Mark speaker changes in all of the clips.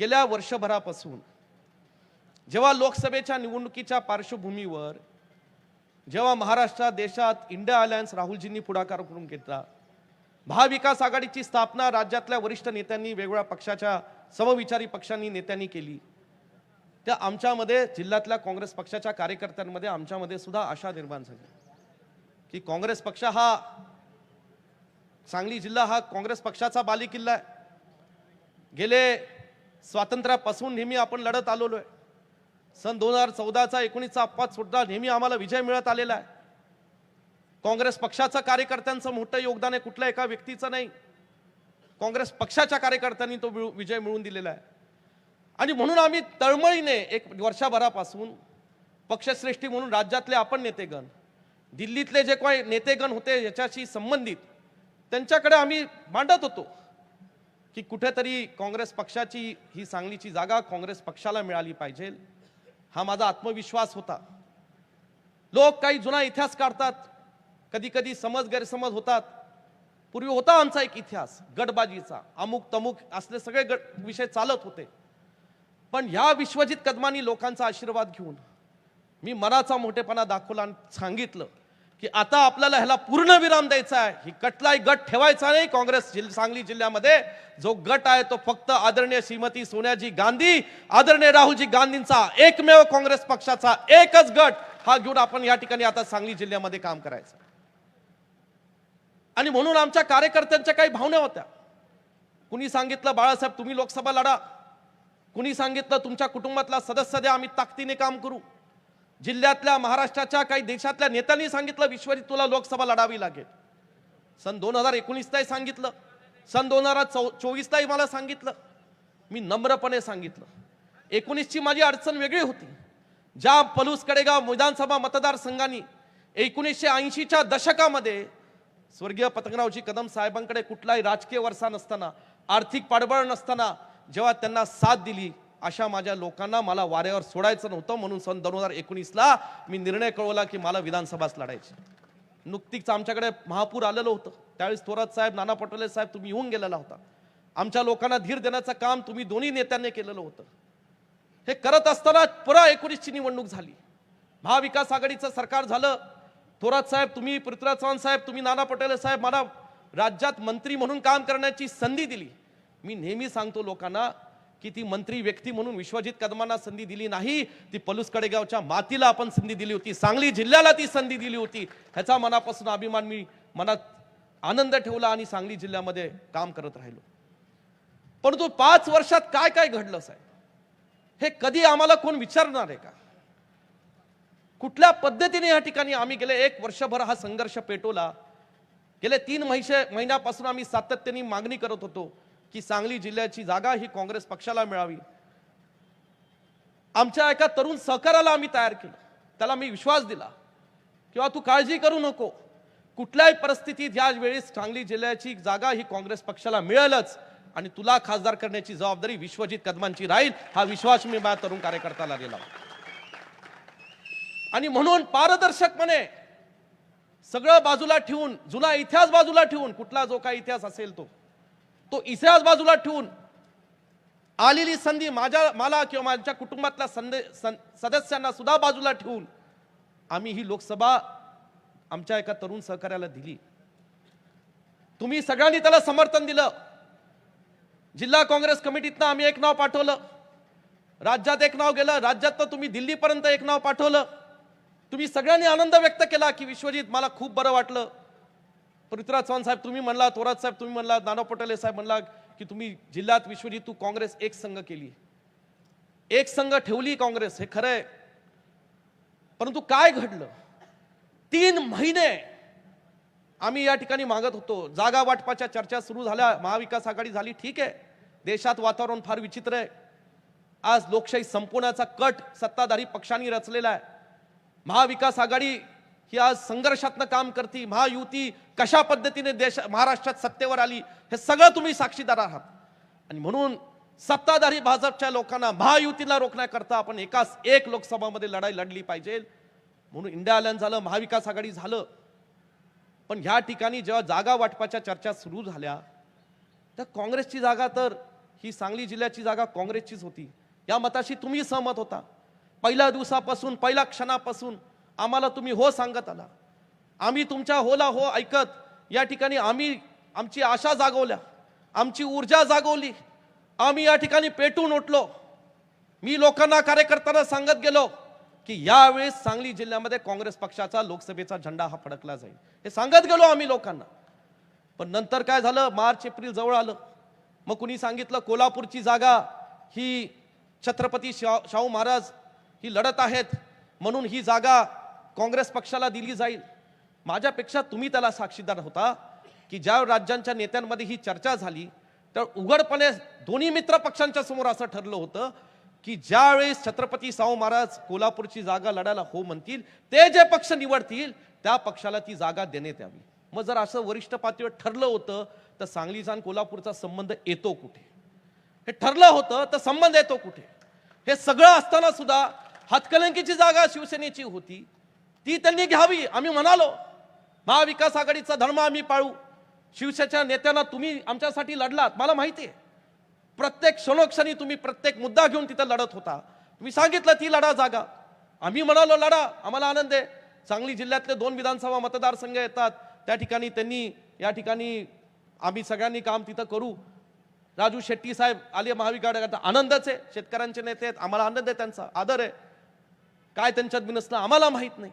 Speaker 1: गेल्या वर्षभरापासून जेव्हा लोकसभेच्या निवडणुकीच्या पार्श्वभूमीवर जेव्हा महाराष्ट्रात देशात इंडिया अलायन्स राहुलजींनी पुढाकार करून घेतला महाविकास आघाडीची स्थापना राज्यातल्या वरिष्ठ नेत्यांनी वेगवेगळ्या पक्षाच्या समविचारी पक्षांनी नेत्यांनी केली. त्या आमच्यामध्ये जिल्ह्यातल्या काँग्रेस पक्षाच्या कार्यकर्त्यांमध्ये आमच्यामध्ये सुद्धा आशा निर्माण झाली. की काँग्रेस पक्ष हा सांगली जिल्हा हा काँग्रेस पक्षाचा बालेकिल्ला आहे. गेले स्वातंत्र्यापासून नेहमी आपण लढत आलेलो आहे. सन दोन हजार चौदाचा एकोणीसचा अपवाद सुद्धा नेहमी आम्हाला विजय मिळत आलेला आहे. काँग्रेस पक्षाचं कार्यकर्त्यांचं मोठं योगदान आहे कुठल्या एका व्यक्तीचं नाही. काँग्रेस पक्षाच्या कार्यकर्त्यांनी तो विजय मिळवून दिलेला आहे. आणि म्हणून आम्ही तळमळीने एक वर्षभरापासून पक्षश्रेष्ठी म्हणून राज्यातले आपण नेतेगण दिल्लीतले जे काही नेतेगण होते याच्याशी संबंधित त्यांच्याकडे आम्ही मांडत होतो. की कुठेतरी काँग्रेस पक्षाची ही सांगलीची जागा काँग्रेस पक्षाला मिळाली पाहिजे. हा माझा आत्मविश्वास होता. लोक काही जुना इतिहास काढतात. कधी कधी समज गैरसमज होतात. पूर्वी होता आमचा एक इतिहास गटबाजीचा. अमुक तमुक असले सगळे गट विषय चालत होते. पण ह्या विश्वजित कदमांनी लोकांचा आशीर्वाद घेऊन मी मनाचा मोठेपणा दाखवला आणि सांगितलं. की आता आपल्याला ह्याला पूर्ण विराम द्यायचा आहे. ही कटलाही गट ठेवायचा नाही काँग्रेस जिल्ह सांगली जिल्ह्यामध्ये. जो गट आहे तो फक्त आदरणीय श्रीमती सोनियाजी गांधी आदरणीय राहुलजी गांधींचा एकमेव काँग्रेस पक्षाचा एकच गट. हा घेऊन आपण या ठिकाणी आता सांगली जिल्ह्यामध्ये काम करायचं. आणि म्हणून आमच्या कार्यकर्त्यांच्या काही भावना होत्या. कुणी सांगितलं बाळासाहेब तुम्ही लोकसभा लढा. कुणी सांगितलं तुमच्या कुटुंबातला सदस्य द्या आम्ही ताकदीने काम करू. जिल्ह्यातल्या महाराष्ट्राच्या काही देशातल्या नेत्यांनी सांगितलं विश्वजित तुला लोकसभा लढावी लागेल. सन दोन हजार एकोणीसलाही सांगितलं. सन दोन हजार चौ चोवीसलाही मला सांगितलं. मी नम्रपणे सांगितलं. एकोणीसची माझी अडचण वेगळी होती. ज्या पलूस कडेगाव विधानसभा मतदारसंघांनी एकोणीसशे ऐंशीच्या दशकामध्ये स्वर्गीय पतंगरावजी कदम साहेबांकडे कुठलाही राजकीय वरसा नसताना आर्थिक पाठबळ नसताना जेव्हा त्यांना साथ दिली अशा माझ्या लोकांना मला वाऱ्यावर सोडायचं नव्हतं. म्हणून सन दोन हजार एकोणीसला मी निर्णय कळवला की मला विधानसभाच लढायची. नुकतीच आमच्याकडे महापूर आलेलं होतं. त्यावेळेस थोरात साहेब नाना पटोले साहेब तुम्ही येऊन गेलेला होता. आमच्या लोकांना धीर देण्याचं काम तुम्ही दोन्ही नेत्यांनी केलेलं होतं. हे करत असताना पुरा एकोणीसची निवडणूक झाली. महाविकास आघाडीचं सरकार झालं. थोरात साहेब तुम्ही पृथ्वीराज चव्हाण साहेब तुम्ही नाना पटोले साहेब मला राज्यात मंत्री म्हणून काम करण्याची संधी दिली. मी नेहमी सांगतो लोकांना की ती मंत्री व्यक्ती म्हणून विश्वजित कदमांना संधी दिली नाही ती पलूस कडेगावच्या मातीला आपण संधी दिली होती सांगली जिल्ह्याला ती संधी दिली होती. ह्याचा मनापासून अभिमान मी मनात आनंद ठेवला आणि सांगली जिल्ह्यामध्ये काम करत राहिलो. परंतु पाच वर्षात काय काय घडलं साहेब? हे कधी आम्हाला कोण विचारणार आहे का? कुठल्या पद्धतीने या ठिकाणी आम्ही गेले? एक वर्षभर हा संघर्ष पेटवला. गेले तीन महिशे महिन्यापासून आम्ही सातत्याने मागणी करत होतो. की सांगली जिल्ह्याची जागा ही काँग्रेस पक्षाला मिळावी. आमच्या एका तरुण सहकाराला आम्ही तयार केलं. त्याला मी विश्वास दिला. किंवा तू काळजी करू नको. कुठल्याही परिस्थितीत या वेळेस सांगली जिल्ह्याची जागा ही काँग्रेस पक्षाला मिळेलच. आणि तुला खासदार करण्याची जबाबदारी विश्वजित कदमांची राहील हा विश्वास मी माझ्या तरुण कार्यकर्त्याला दिला. आणि म्हणून पारदर्शकपणे सगळं बाजूला ठेवून जुना इतिहास बाजूला ठेवून कुठला जो काही इतिहास असेल तो. तो इतिहास बाजूला ठेवून आलेली संधी माझ्या मला किंवा माझ्या कुटुंबातल्या संदे सं- सदस्यांना सुद्धा बाजूला ठेवून आम्ही ही लोकसभा आमच्या एका तरुण सहकार्याला दिली. तुम्ही सगळ्यांनी त्याला समर्थन दिलं. जिल्हा काँग्रेस कमिटीतनं आम्ही एक नाव पाठवलं. राज्यात एक नाव गेलं. राज्यात तर तुम्ही दिल्लीपर्यंत एक नाव पाठवलं. तुम्ही सगळ्यांनी आनंद व्यक्त केला की विश्वजित मला खूप बरं वाटलं. पृथ्वीराज चव्हाण साहेब तुम्ही म्हणला थोरात साहेब तुम्ही म्हणला नाना पटोले साहेब म्हणला की तुम्ही जिल्ह्यात विश्वजित तू काँग्रेस एक संघ केली. एक संघ ठेवली काँग्रेस हे खरं आहे परंतु काय घडलं? तीन महिने आम्ही या ठिकाणी मागत होतो. जागा वाटपाच्या चर्चा सुरू झाल्या. महाविकास आघाडी झाली ठीक आहे. देशात वातावरण फार विचित्र आहे. आज लोकशाही संपवण्याचा कट सत्ताधारी पक्षांनी रचलेला आहे. महाविकास आघाडी ही आज संघर्षातनं काम करते महायुती कशा पद्धतीने देश महाराष्ट्रात सत्तेवर आली हे सगळं तुम्ही साक्षीदार आहात. आणि म्हणून सत्ताधारी भाजपच्या लोकांना महायुतीला रोखण्याकरता आपण एकाच एक लोकसभामध्ये लढाई लढली पाहिजे. म्हणून इंडिया अलायन्स झालं महाविकास आघाडी झालं. पण ह्या ठिकाणी जेव्हा जागा वाटपाच्या चर्चा सुरू झाल्या तर काँग्रेसची जागा तर ही सांगली जिल्ह्याची जागा काँग्रेसचीच होती. या मताशी तुम्ही सहमत होता. पहिल्या दिवसापासून पहिल्या क्षणापासून आम्हाला तुम्ही हो सांगत आला. आम्ही तुमच्या होला हो ऐकत या ठिकाणी आम्ही आमची आशा जागवल्या आमची ऊर्जा जागवली आम्ही या ठिकाणी पेटून उठलो. मी लोकांना कार्यकर्त्यांना सांगत गेलो की यावेळेस सांगली जिल्ह्यामध्ये काँग्रेस पक्षाचा लोकसभेचा झेंडा हा फडकला जाईल. हे सांगत गेलो आम्ही लोकांना. पण नंतर काय झालं? मार्च एप्रिल जवळ आलं. मग कुणी सांगितलं? कोल्हापूरची जागा ही छत्रपती शाहू महाराज ही लढत आहेत. म्हणून ही जागा काँग्रेस पक्षाला दिली जाईल. माझ्यापेक्षा तुम्ही त्याला साक्षीदार होता की ज्या राज्यांच्या नेत्यांमध्ये ही चर्चा झाली तर उघडपणे दोन्ही मित्र पक्षांच्या समोर असं ठरलं होतं की ज्यावेळेस छत्रपती शाहू महाराज कोल्हापूरची जागा लढायला हो म्हणतील ते जे पक्ष निवडतील त्या पक्षाला ती जागा देण्यात यावी. मग जर असं वरिष्ठ पातळीवर ठरलं होतं तर सांगलीचा आणि कोल्हापूरचा संबंध येतो कुठे? हे ठरलं होतं तर संबंध येतो कुठे? हे सगळं असताना सुद्धा हातकलंकीची जागा शिवसेनेची होती. ती त्यांनी घ्यावी. आम्ही म्हणालो महाविकास आघाडीचा धर्म आम्ही पाळू. शिवसेनेच्या नेत्यांना तुम्ही आमच्यासाठी लढलात मला माहिती आहे. प्रत्येक क्षणोक्षणी तुम्ही प्रत्येक मुद्दा घेऊन तिथं लढत होता. तुम्ही सांगितलं ती लढा जागा. आम्ही म्हणालो लढा आम्हाला आनंद आहे. सांगली जिल्ह्यातले दोन विधानसभा मतदारसंघ येतात. त्या ठिकाणी त्यांनी या ठिकाणी आम्ही सगळ्यांनी काम तिथं करू. राजू शेट्टी साहेब आले महाविकास आनंदच आहे. शेतकऱ्यांचे नेते आहेत. आम्हाला आनंद आहे त्यांचा. आदर आहे. काय त्यांच्यात बिनसलं आम्हाला माहीत नाही.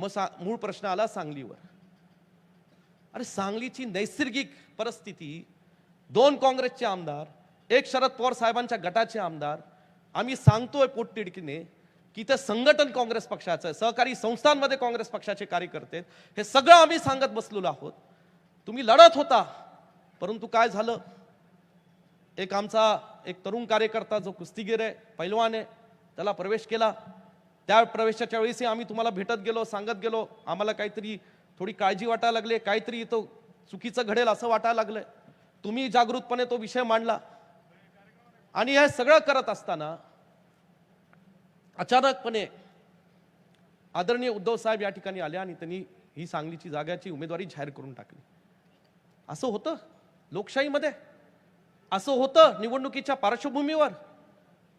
Speaker 1: मग सा मूळ प्रश्न आला सांगलीवर. अरे सांगलीची नैसर्गिक परिस्थिती दोन काँग्रेसचे आमदार एक शरद पवार साहेबांच्या गटाचे आमदार आम्ही सांगतोय पोटतिडकीने की ते संघटन काँग्रेस पक्षाचं आहे सहकारी संस्थांमध्ये काँग्रेस पक्षाचे कार्यकर्ते हे सगळं आम्ही सांगत बसलेलो आहोत. तुम्ही लढत होता परंतु काय झालं? एक आमचा एक तरुण कार्यकर्ता जो कुस्तीगीर आहे पैलवान आहे त्याला प्रवेश केला. त्या प्रवेशाच्या वेळेसही आम्ही तुम्हाला भेटत गेलो सांगत गेलो. आम्हाला काहीतरी थोडी काळजी वाटायला लागली. काहीतरी तो चुकीचं घडेल असं वाटायला लागलंय. तुम्ही जागृतपणे तो विषय मांडला. आणि हे सगळं करत असताना अचानकपणे आदरणीय उद्धव साहेब या ठिकाणी आले आणि त्यांनी ही सांगलीची जागाची उमेदवारी जाहीर करून टाकली. असं होतं? लोकशाहीमध्ये? असं होतं निवडणुकीच्या पार्श्वभूमीवर?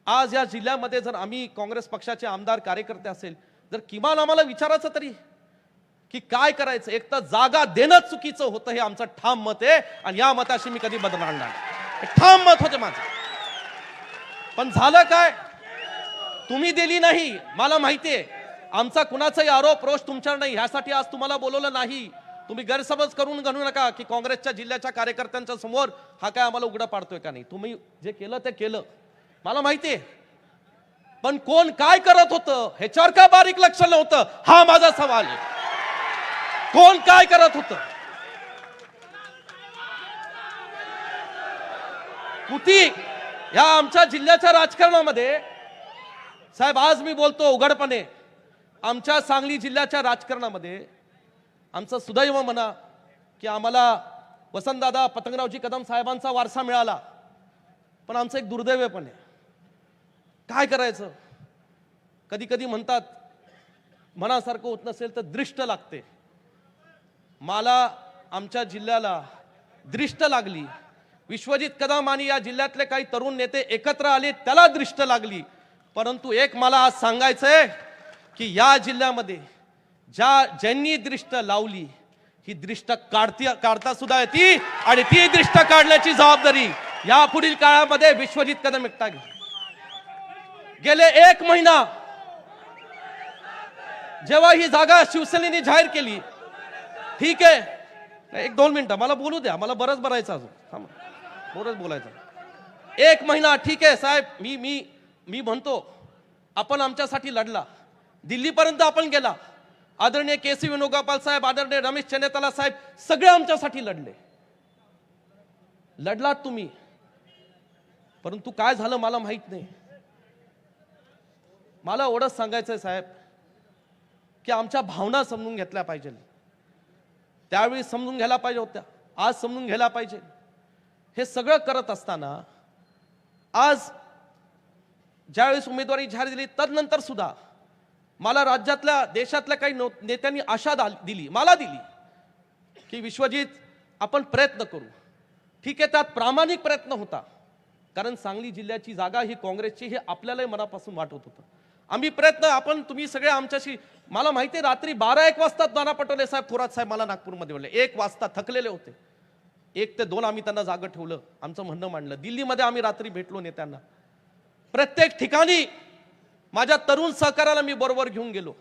Speaker 1: आज या जिल्ह्यामध्ये जर आम्ही काँग्रेस पक्षाचे आमदार कार्यकर्ते असेल जर किमान आम्हाला विचारायचं तरी की काय करायचं? एक तर जागा देणं चुकीचं होतं हे आमचं ठाम मत आहे आणि या मताशी मी कधी बदलणार नाही. ठाम मत होते माझं. पण झालं काय? तुम्ही दिली नाही. मला माहितीये आमचा कुणाचाही आरोप रोष तुमच्यावर नाही. ह्यासाठी आज तुम्हाला बोलवलं नाही. तुम्ही गैरसमज करून घालू नका की काँग्रेसच्या जिल्ह्याच्या कार्यकर्त्यांच्या समोर हा काय आम्हाला उघडा पाडतोय का नाही? तुम्ही जे केलं ते केलं. मला माहितीये. पण कोण काय करत होतं ह्याच्यावर का बारीक लक्ष नव्हतं हा माझा सवाल आहे. कोण काय करत होतं? कुती या आमच्या जिल्ह्याच्या राजकारणामध्ये साहेब आज मी बोलतो उघडपणे आमच्या सांगली जिल्ह्याच्या राजकारणामध्ये आमचं सुदैव म्हणा की आम्हाला वसंतदादा पतंगरावजी कदम साहेबांचा वारसा मिळाला. पण आमचं एक दुर्दैव पण आहे. काय करायचं? कधी कधी म्हणतात मनासारखं होत नसेल तर दृष्ट लागते. मला आमच्या जिल्ह्याला दृष्ट लागली. विश्वजित कदम आणि या जिल्ह्यातले काही तरुण नेते एकत्र आले त्याला दृष्ट लागली. परंतु एक मला आज सांगायचंय की या जिल्ह्यामध्ये ज्या ज्यांनी दृष्ट लावली ही दृष्ट काढती काढता सुद्धा येते आणि ती दृष्ट काढण्याची जबाबदारी या पुढील काळामध्ये विश्वजित कदम एकटा घे गेले एक महिना. जेव्हा ही जागा शिवसेनेने जाहीर केली ठीक आहे. एक दोन मिनिटं मला बोलू द्या. मला बरंच भरायचं अजून. बरंच बोलायचं एक महिना ठीक आहे साहेब. मी मी मी म्हणतो आपण आमच्यासाठी लढला. दिल्लीपर्यंत आपण गेला. आदरणीय के सी वेणुगोपाल साहेब आदरणीय रमेश चन्नेताला साहेब सगळे आमच्यासाठी लढले. लढलात तुम्ही. परंतु काय झालं मला माहीत नाही. मला एवढंच सांगायचंय साहेब की आमच्या भावना समजून घेतल्या पाहिजे त्यावेळी समजून घ्यायला पाहिजे होत्या आज समजून घ्यायला पाहिजे. हे सगळं करत असताना आज ज्यावेळेस उमेदवारी जाहीर दिली तदनंतर सुद्धा मला राज्यातल्या देशातल्या काही नेत्यांनी आशा दिली मला दिली की विश्वजित आपण प्रयत्न करू. ठीक आहे त्यात प्रामाणिक प्रयत्न होता. कारण सांगली जिल्ह्याची जागा ही काँग्रेसची हे आपल्यालाही मनापासून वाटत होतं. आम्ही प्रयत्न आपण तुम्ही सगळे आमच्याशी मला माहिती आहे रात्री बारा एक वाजता नाना पटोले साहेब थोरात साहेब मला नागपूरमध्ये म्हणले. एक वाजता थकलेले होते. एक ते दोन आम्ही त्यांना जागं ठेवलं आमचं म्हणणं मांडलं. दिल्लीमध्ये आम्ही रात्री भेटलो नेत्यांना. प्रत्येक ठिकाणी माझ्या तरुण सहकाराला मी बरोबर घेऊन गेलो.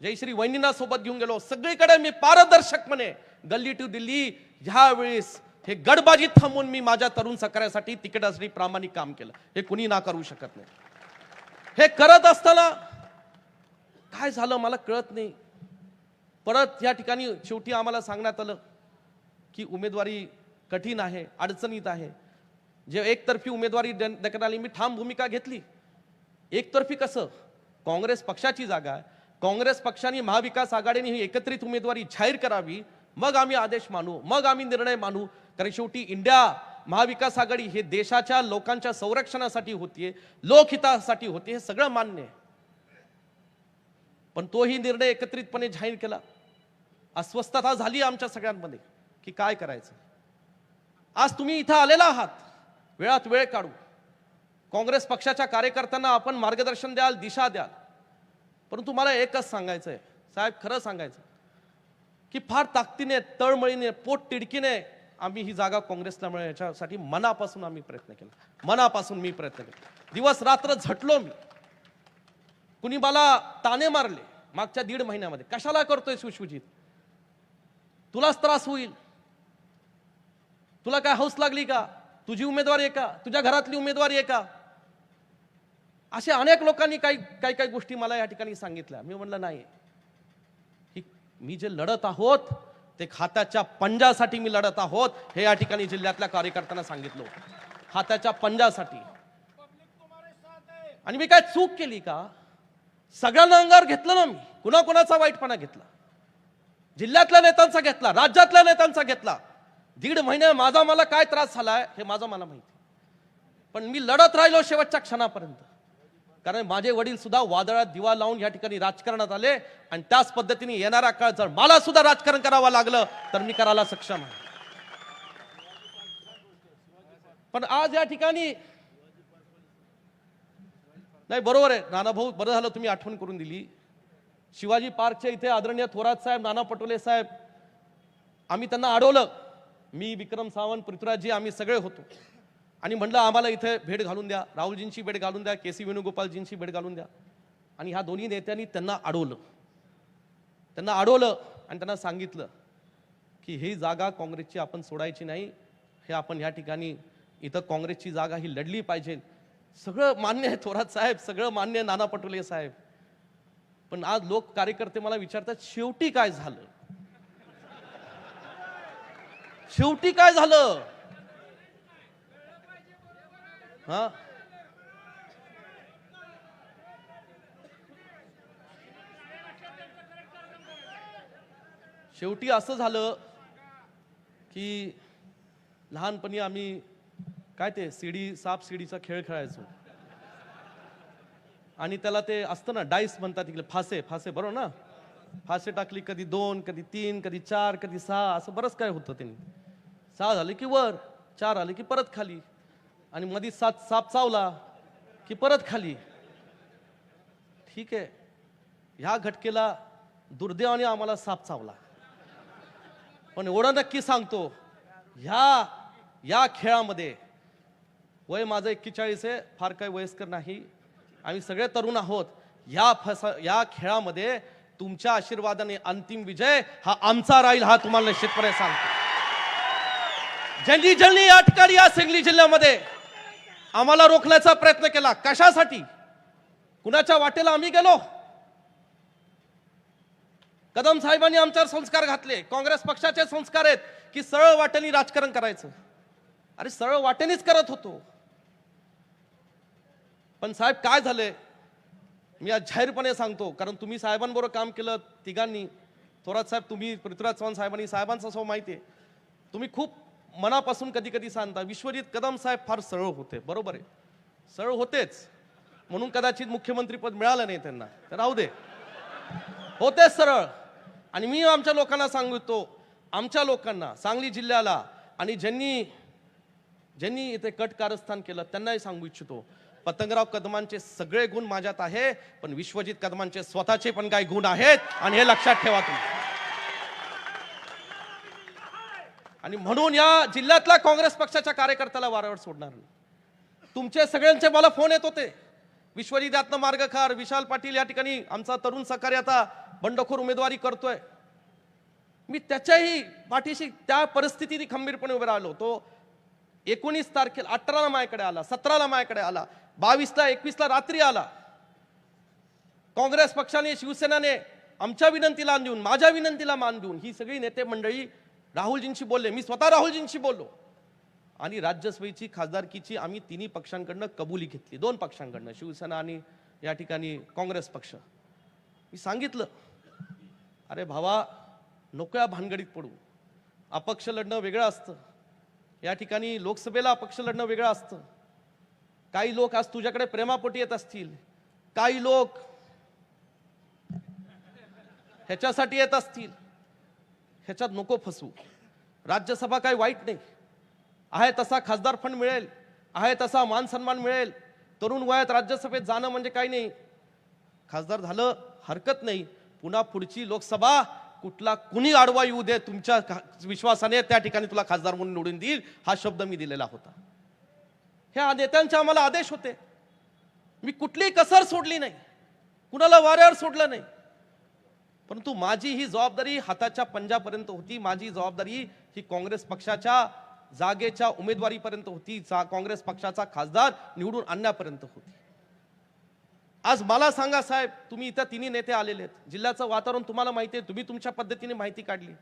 Speaker 1: जयश्री वैनीना सोबत घेऊन गेलो. सगळीकडे मी पारदर्शकपणे गल्ली टू दिल्ली ह्यावेळेस हे गडबाजी थांबून मी माझ्या तरुण सहकार्यासाठी तिकिटासाठी प्रामाणिक काम केलं. हे कुणी ना करू शकत नाही. हे करत असताना काय झालं मला कळत नाही. परत या ठिकाणी शेवटी आम्हाला सांगण्यात आलं की उमेदवारी कठीण आहे अडचणीत आहे. जे एकतर्फी उमेदवारी डन देण्यात आली मी ठाम भूमिका घेतली. एकतर्फी कसं? काँग्रेस पक्षाची जागा आहे. काँग्रेस पक्षाने महाविकास आघाडीने ही एकत्रित उमेदवारी जाहीर करावी. मग आम्ही आदेश मानू मग आम्ही निर्णय मानू. कारण शेवटी इंडिया महाविकास आघाडी हे देशाच्या लोकांच्या संरक्षणासाठी होतीये लोकहितासाठी होते हे सगळं मान्य आहे. पण तोही निर्णय एकत्रितपणे जाहीर केला. अस्वस्थता झाली आमच्या सगळ्यांमध्ये की काय करायचं? आज तुम्ही इथं आलेला आहात. वेळात वेळ काढू. काँग्रेस पक्षाच्या कार्यकर्त्यांना आपण मार्गदर्शन द्याल दिशा द्याल. परंतु मला एकच सांगायचं आहे साहेब खरं सांगायचं. की फार ताकदीने तळमळीने पोट तिडकीने आम्ही ही जागा काँग्रेसला मिळेल. याच्यासाठी मनापासून आम्ही प्रयत्न केला. मनापासून मी प्रयत्न केला. दिवस रात्र झटलो मी. कुणी मला ताने मारले मागच्या दीड महिन्यामध्ये. कशाला करतोय सुशुजित तुलाच त्रास होईल. तुला काय हौस लागली का? तुझी उमेदवारी आहे का? तुझ्या घरातली उमेदवारी आहे का? असे अनेक लोकांनी काही काही काही गोष्टी मला या ठिकाणी सांगितल्या. मी म्हणलं नाही. ही मी जे लढत आहोत ते खात्याच्या पंजासाठी मी लढत आहोत हे या ठिकाणी जिल्ह्यातल्या कार्यकर्त्यांना सांगितलं होतं. खात्याच्या पंजासाठी. आणि मी काय चूक केली का? सगळ्यांना अंगावर घेतलं ना मी. कुणाकुणाचा वाईटपणा घेतला. जिल्ह्यातल्या नेत्यांचा घेतला राज्यातल्या नेत्यांचा घेतला. दीड महिने माझा मला काय त्रास झालाय हे माझं मला माहिती पण मी लढत राहिलो शेवटच्या क्षणापर्यंत. कारण माझे वडील सुद्धा वादळात दिवा लावून या ठिकाणी राजकारणात आले आणि त्याच पद्धतीने येणारा काळ जर मला सुद्धा राजकारण करावं लागलं तर मी करायला सक्षम आहे. पण आज या ठिकाणी नाही बरोबर आहे. नाना भाऊ बरं झालं तुम्ही आठवण करून दिली. शिवाजी पार्कच्या इथे आदरणीय थोरात साहेब नाना पटोले साहेब आम्ही त्यांना अडवलं. मी विक्रम सावंत पृथ्वीराजजी आम्ही सगळे होतो. आणि म्हणलं आम्हाला इथे भेट घालून द्या. राहुलजींची भेट घालून द्या के सी वेणुगोपालजींची भेट घालून द्या. आणि ह्या दोन्ही नेत्यांनी त्यांना अडवलं. त्यांना अडवलं आणि त्यांना सांगितलं की ही जागा काँग्रेसची आपण सोडायची नाही. हे आपण ह्या ठिकाणी इथं काँग्रेसची जागा ही लढली पाहिजे. सगळं मान्य आहे थोरात साहेब सगळं मान्य आहे नाना पटोले साहेब. पण आज लोक कार्यकर्ते मला विचारतात शेवटी काय झालं? शेवटी काय झालं? हा? शेवटी असं झालं की लहानपणी आम्ही काय ते सीडी साप सीडीचा खेळ खेळायचो. आणि त्याला ते असतं ना डाईस म्हणतात तिकडे फासे फासे बरोबर ना? फासे टाकली कधी दोन कधी तीन कधी चार कधी सहा असं बरंच काय होतं त्यांनी. सहा झाले की वर चार आले की परत खाली. आणि मधी सात साप चावला की परत खाली. ठीक आहे. ह्या घटकेला दुर्दैवाने आम्हाला साप चावला. पण एवढं नक्की सांगतो ह्या या खेळामध्ये वय माझं एक्केचाळीस आहे फार काही वयस्कर नाही. आम्ही सगळे तरुण आहोत. या फस या खेळामध्ये तुमच्या आशीर्वादाने अंतिम विजय हा आमचा राहील हा तुम्हाला निश्चितपणे सांगतो. ज्यांनी ज्यांनी या ठिकाणी या सांगली जिल्ह्यामध्ये. आम्हाला रोखण्याचा प्रयत्न केला. कशासाठी? कुणाच्या वाटेला आम्ही गेलो? कदम साहेबांनी आमच्यावर संस्कार घातले. काँग्रेस पक्षाचे संस्कार आहेत की सरळ वाटेने राजकारण करायचं. अरे सरळ वाटेनेच करत होतो. पण साहेब काय झालंय? मी आज जाहीरपणे सांगतो कारण तुम्ही साहेबांबरोबर काम केलं तिघांनी. थोरात साहेब तुम्ही पृथ्वीराज चव्हाण साहेबांनी साहेबांचा सो माहिती आहे. तुम्ही खूप मनापासून कधी कधी सांगता विश्वजित कदम साहेब फार सरळ होते. बरोबर आहे. सरळ होतेच. म्हणून कदाचित मुख्यमंत्रीपद मिळालं नाही त्यांना. तर राहू दे. होते सरळ. आणि मी आमच्या लोकांना सांगतो आमच्या लोकांना सांगली जिल्ह्याला आणि ज्यांनी ज्यांनी इथे कट कारस्थान केलं त्यांनाही सांगू इच्छितो पतंगराव कदमांचे सगळे गुण माझ्यात आहे पण विश्वजित कदमांचे स्वतःचे पण काही गुण आहेत आणि हे लक्षात ठेवा तुम्ही. आणि म्हणून या जिल्ह्यातल्या काँग्रेस पक्षाच्या कार्यकर्त्याला वारंवार सोडणार नाही. तुमचे सगळ्यांचे मला फोन येत होते. विश्वजित यात्न मार्गखार विशाल पाटील या ठिकाणी आमचा तरुण सहकारी आता बंडखोर उमेदवारी करतोय. मी त्याच्याही पाठीशी त्या परिस्थितीने खंबीरपणे उभे राहिलो तो एकोणीस तारखेला अठराला माझ्याकडे आला सतराला माझ्याकडे आला बावीसला एकवीसला रात्री आला. काँग्रेस पक्षाने शिवसेनाने आमच्या विनंतीला मान देऊन माझ्या विनंतीला मान देऊन ही सगळी नेते मंडळी राहुलजींशी बोलले मी स्वतः राहुलजींशी बोललो. आणि राज्यसभेची खासदारकीची आम्ही तिन्ही पक्षांकडनं कबुली घेतली. दोन पक्षांकडनं शिवसेना आणि या ठिकाणी काँग्रेस पक्ष. मी सांगितलं अरे भावा नको या भानगडीत पडू. अपक्ष लढणं वेगळं असतं. या ठिकाणी लोकसभेला अपक्ष लढणं वेगळं असतं. काही लोक आज तुझ्याकडे प्रेमापोटी येत असतील. काही लोक ह्याच्यासाठी येत असतील. ह्याच्यात नको फसू राज्यसभा काही वाईट नाही. आहे तसा खासदार फंड मिळेल. आहे तसा मान सन्मान मिळेल. तरुण वयात राज्यसभेत जाणं म्हणजे काही नाही. खासदार झालं हरकत नाही. पुन्हा पुढची लोकसभा कुठला कुणी आडवा येऊ दे तुमच्या विश्वासाने त्या ठिकाणी तुला खासदार म्हणून निवडून देईल हा शब्द मी दिलेला होता. ह्या नेत्यांचे आम्हाला आदेश होते. मी कुठलीही कसर सोडली नाही. कुणाला वाऱ्यावर सोडलं नाही. परंतु माझी ही जबाबदारी हाताच्या पंजापर्यंत होती. माझी जबाबदारी ही काँग्रेस पक्षाच्या जागेच्या उमेदवारीपर्यंत होती. जा- काँग्रेस पक्षाचा खासदार निवडून आणण्यापर्यंत होती. आज मला सांगा साहेब तुम्ही इथं तिन्ही नेते आलेले आहेत. जिल्ह्याचं वातावरण तुम्हाला माहिती आहे. तुम्ही तुमच्या पद्धतीने माहिती काढली.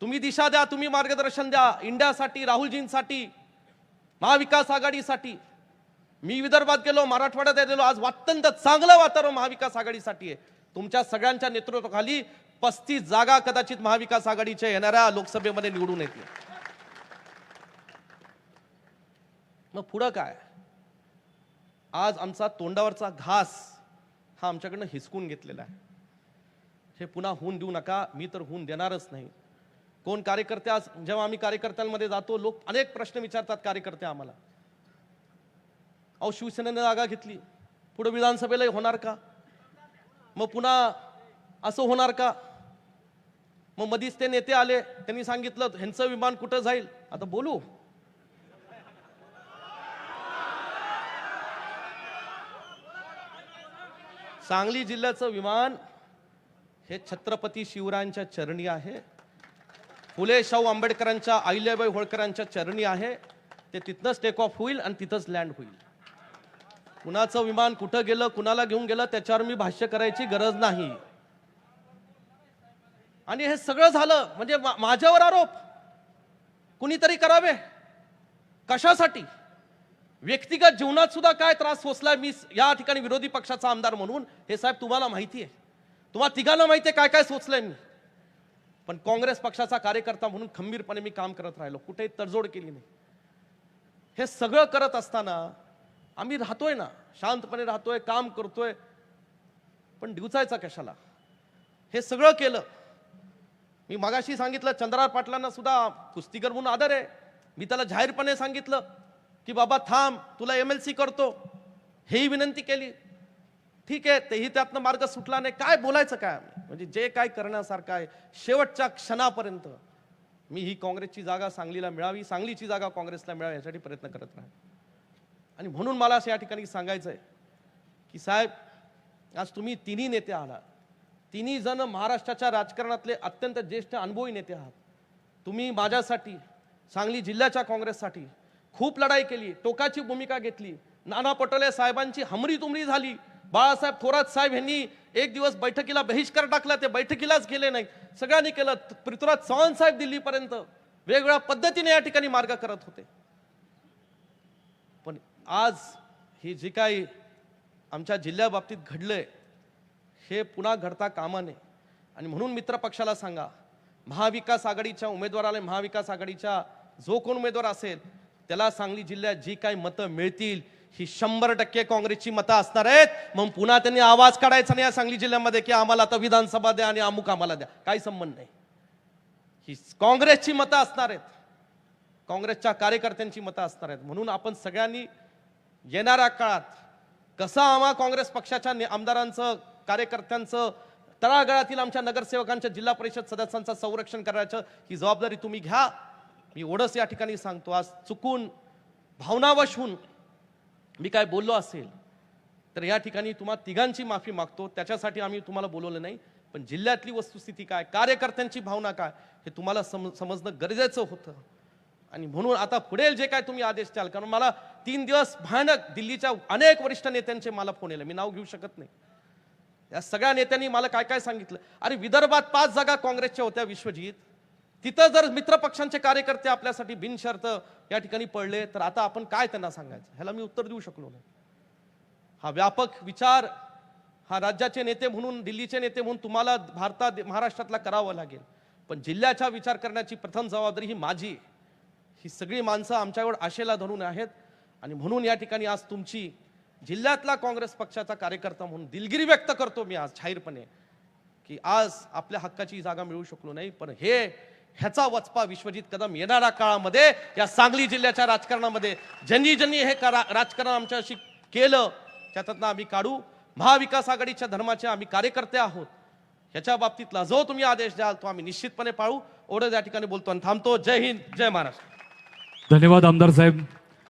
Speaker 1: तुम्ही दिशा द्या तुम्ही मार्गदर्शन द्या. इंडियासाठी राहुलजींसाठी महाविकास आघाडीसाठी. मी विदर्भात गेलो मराठवाड्यात गेलो. आज अत्यंत चांगलं वातावरण महाविकास आघाडीसाठी आहे. तुमच्या सगळ्यांच्या नेतृत्वाखाली पस्तीस जागा कदाचित महाविकास आघाडीच्या येणाऱ्या लोकसभेमध्ये निवडून येतील. मग पुढं काय? आज आमचा तोंडावरचा घास हा आमच्याकडनं हिसकून घेतलेला आहे. हे पुन्हा होऊन देऊ नका मी तर होऊन देणारच नाही. कोण कार्यकर्ते आज जेव्हा आम्ही कार्यकर्त्यांमध्ये जातो लोक अनेक प्रश्न विचारतात कार्यकर्ते आम्हाला. अहो शिवसेनेने जागा घेतली. पुढे विधानसभेलाही होणार का? मग पुन्हा असं होणार का? मग मधीच ते नेते आले त्यांनी सांगितलं ह्यांचं विमान कुठं जाईल? आता बोलू. सांगली जिल्ह्याचं विमान हे छत्रपती शिवरायांच्या चरणी आहे. फुले शाहू आंबेडकरांच्या अहिल्याबाई होळकरांच्या चरणी आहे. ते तिथनंच टेक ऑफ होईल आणि तिथंच लँड होईल. कुणाचं विमान कुठं गेलं कुणाला घेऊन गेलं त्याच्यावर मी भाष्य करायची गरज नाही. आणि हे सगळं झालं म्हणजे माझ्यावर आरोप. कुणीतरी करावे? कशासाठी? व्यक्तिगत जीवनात सुद्धा काय त्रास सोसलाय मी या ठिकाणी विरोधी पक्षाचा आमदार म्हणून? हे साहेब तुम्हाला माहिती आहे तुम्हाला तिघांना माहिती आहे काय काय सोचलंय मी. पण काँग्रेस पक्षाचा कार्यकर्ता म्हणून खंबीरपणे मी काम करत राहिलो. कुठेही तडजोड केली नाही. हे सगळं करत असताना आम्ही राहतोय ना शांतपणे राहतोय काम करतोय. पण दिवसायचा कशाला? हे सगळं केलं. मी मगाशी सांगितलं चंद्रार पाटलांना सुद्धा कुस्तीकर म्हणून आदर आहे. मी त्याला जाहीरपणे सांगितलं की बाबा थांब तुला एम एल सी करतो. हेही विनंती केली. ठीक आहे तेही त्यातनं मार्ग सुटला नाही. काय बोलायचं काय म्हणजे जे काय करण्यासारखं आहे शेवटच्या क्षणापर्यंत मी ही काँग्रेसची जागा सांगलीला मिळावी सांगलीची जागा काँग्रेसला मिळावी यासाठी प्रयत्न करत राहील आणि म्हणून मला असं या ठिकाणी सांगायचं आहे की साहेब आज तुम्ही तिन्ही नेते आहात. तिन्ही जण महाराष्ट्राच्या राजकारणातले अत्यंत ज्येष्ठ अनुभवी नेते आहात. तुम्ही माझ्यासाठी सांगली जिल्ह्याच्या काँग्रेससाठी खूप लढाई केली टोकाची भूमिका घेतली नाना पटोले साहेबांची हमरी तुमरी झाली बाळासाहेब थोरात साहेब यांनी एक दिवस बैठकीला बहिष्कार टाकला ते बैठकीलाच गेले नाही सगळ्यांनी केलं. पृथ्वीराज चव्हाण साहेब दिल्लीपर्यंत वेगवेगळ्या पद्धतीने या ठिकाणी मार्ग करत होते. पण आज ही जी काही आमच्या जिल्ह्याबाबतीत घडलं आहे हे पुन्हा घडता कामा नये आणि म्हणून मित्रपक्षाला सांगा महाविकास आघाडीच्या उमेदवाराला महाविकास आघाडीच्या जो कोण उमेदवार असेल त्याला सांगली जिल्ह्यात जी काही मतं मिळतील ही शंभर टक्के काँग्रेसची मतं असणार आहेत. मग पुन्हा त्यांनी आवाज काढायचा नाही या सांगली जिल्ह्यामध्ये की आम्हाला आता विधानसभा द्या आणि अमुक आम्हाला द्या. काही संबंध नाही. ही काँग्रेसची मतं असणार आहेत. काँग्रेसच्या कार्यकर्त्यांची मतं असणार आहेत. म्हणून आपण सगळ्यांनी येणाऱ्या काळात कसं आम्हा काँग्रेस पक्षाच्या आमदारांचं कार्यकर्त्यांचं तळागाळातील आमच्या नगरसेवकांच्या जिल्हा परिषद सदस्यांचं संरक्षण करायचं ही जबाबदारी तुम्ही घ्या. मी एवढंच या ठिकाणी सांगतो. आज चुकून भावनावश होऊन मी काय बोललो असेल तर या ठिकाणी तुम्हा तिघांची माफी मागतो. त्याच्यासाठी आम्ही तुम्हाला बोलवलं नाही पण जिल्ह्यातली वस्तुस्थिती काय कार्यकर्त्यांची भावना काय हे तुम्हाला सम समजणं गरजेचं होतं. आणि म्हणून आता पुढे जे काय तुम्ही आदेश द्याल कारण मला तीन दिवस भयानक दिल्लीच्या अनेक वरिष्ठ नेत्यांचे मला फोन येले मी नाव घेऊ शकत नाही. या सगळ्या नेत्यांनी मला काय काय सांगितलं? अरे विदर्भात पाच जागा काँग्रेसच्या होत्या विश्वजीत. तिथं जर मित्रपक्षांचे कार्यकर्ते आपल्यासाठी बिनशर्त या ठिकाणी पडले तर आता आपण काय त्यांना सांगायचं? ह्याला मी उत्तर देऊ शकलो नाही. हा व्यापक विचार हा राज्याचे नेते म्हणून दिल्लीचे नेते म्हणून तुम्हाला भारतात महाराष्ट्रातला करावा लागेल. पण जिल्ह्याचा विचार करण्याची प्रथम जबाबदारी ही माझी आहे. ही सगळी माणसं आमच्यावर आशेला धरून आहेत. आणि म्हणून या ठिकाणी आज तुमची जिल्ह्यातला काँग्रेस पक्षाचा कार्यकर्ता म्हणून दिलगिरी व्यक्त करतो मी आज जाहीरपणे की आज आपल्या हक्काची जागा मिळू शकलो नाही. पण हे ह्याचा वचपा विश्वजित कदम येणाऱ्या काळामध्ये या सांगली जिल्ह्याच्या राजकारणामध्ये ज्यांनी ज्यांनी हे करा राजकारण आमच्याशी केलं त्यातनं आम्ही काढू. महाविकास आघाडीच्या धर्माचे आम्ही कार्यकर्ते आहोत. ह्याच्या बाबतीतला जो तुम्ही आदेश द्याल तो आम्ही निश्चितपणे पाळू. एवढं या ठिकाणी बोलतो आणि थांबतो. जय हिंद जय महाराष्ट्र.
Speaker 2: धन्यवाद आमदार साहेब.